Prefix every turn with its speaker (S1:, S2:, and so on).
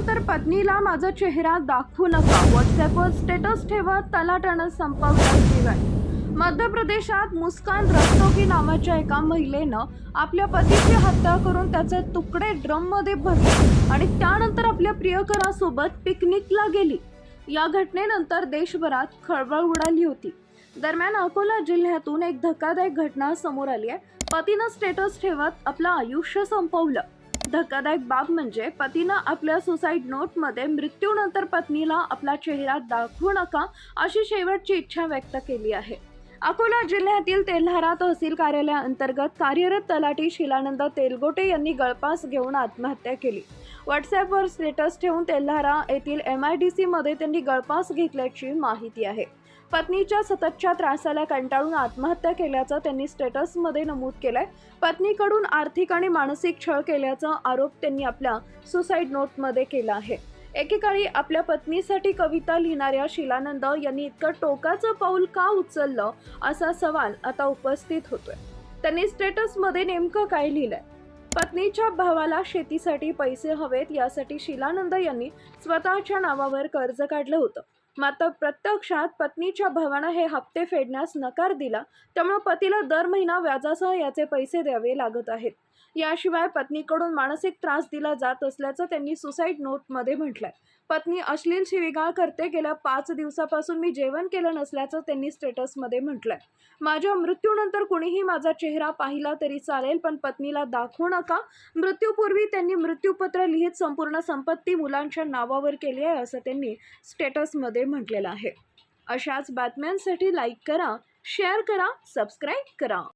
S1: मृत्यूनंतर पत्नीला माझा चेहरा दाखवू नका. व्हॉट्सअपवर स्टेटस ठेवत तलाटानं संपवला जीवन मध्य प्रदेशात मुस्कान रस्तोगी नावाच्या एका महिलेनं आपल्या पतीची हत्या करून त्याचे तुकडे ड्रममध्ये भरले आणि त्यानंतर आपल्या प्रियकरासोबत पिकनिकला गेली. या घटनेनंतर देशभरात खळबळ उडाली होती. दरम्यान अकोला जिल्ह्यातून एक धक्कादायक घटना समोर आली आहे. पतीनं स्टेटस ठेवत आपलं आयुष्य संपवलं. धक्कादायक बाब म्हणजे पतीनं आपल्या सुसाईड नोटमध्ये मृत्यूनंतर पत्नीला आपला चेहरा दाखवू नका अशी शेवटची इच्छा व्यक्त केली आहे. अकोला जिल्ह्यातील तेल्हारा तहसील कार्यालयाअंतर्गत कार्यरत तलाठी शिलानंद तेलगोटे यांनी गळपास घेऊन आत्महत्या केली. व्हॉट्सॲपवर स्टेटस ठेवून तेल्हारा येथील एम आय डी सीमध्ये त्यांनी गळपास घेतल्याची माहिती आहे. पत्नीच्या सततच्या त्रासाला कंटाळून आत्महत्या केल्याचं त्यांनी स्टेटसमध्ये नमूद केलंय. पत्नीकडून आर्थिक आणि मानसिक छळ केल्याचा आरोप त्यांनी आपल्या सुसाईड नोटमध्ये केला आहे. एकेकाळी आपल्या पत्नीसाठी कविता लिहिणाऱ्या शिलानंद यांनी इतकं टोकाचं पाऊल का उचललं असा सवाल आता उपस्थित होतोय. त्यांनी स्टेटसमध्ये नेमकं काय लिहिलंय? पत्नीच्या भावाला शेतीसाठी पैसे हवेत यासाठी शिलानंद यांनी स्वतःच्या नावावर कर्ज काढलं होतं. मात्र प्रत्यक्षात पत्नीच्या भावानं हे हप्ते फेडण्यास नकार दिला त्यामुळे पतीला दर महिना व्याजासह याचे पैसे द्यावे लागत आहेत. याशिवाय पत्नीकडून मानसिक त्रास दिला जात असल्याचं त्यांनी सुसाईड नोटमध्ये म्हटलंय. पत्नी अश्लील शिवीगाळ करते गेल्या पाच दिवसापासून मी जेवण केलं नसल्याचं त्यांनी स्टेटसमध्ये म्हटलंय. माझ्या मृत्यूनंतर कुणीही माझा चेहरा पाहिला तरी चालेल पण पत्नीला दाखवू नका. मृत्यूपूर्वी त्यांनी मृत्यूपत्र लिहित संपूर्ण संपत्ती मुलांच्या नावावर केली आहे असं त्यांनी स्टेटसमध्ये म्हटलेलं आहे. अशाच बातम्यांसाठी लाईक करा शेअर करा सबस्क्राईब करा.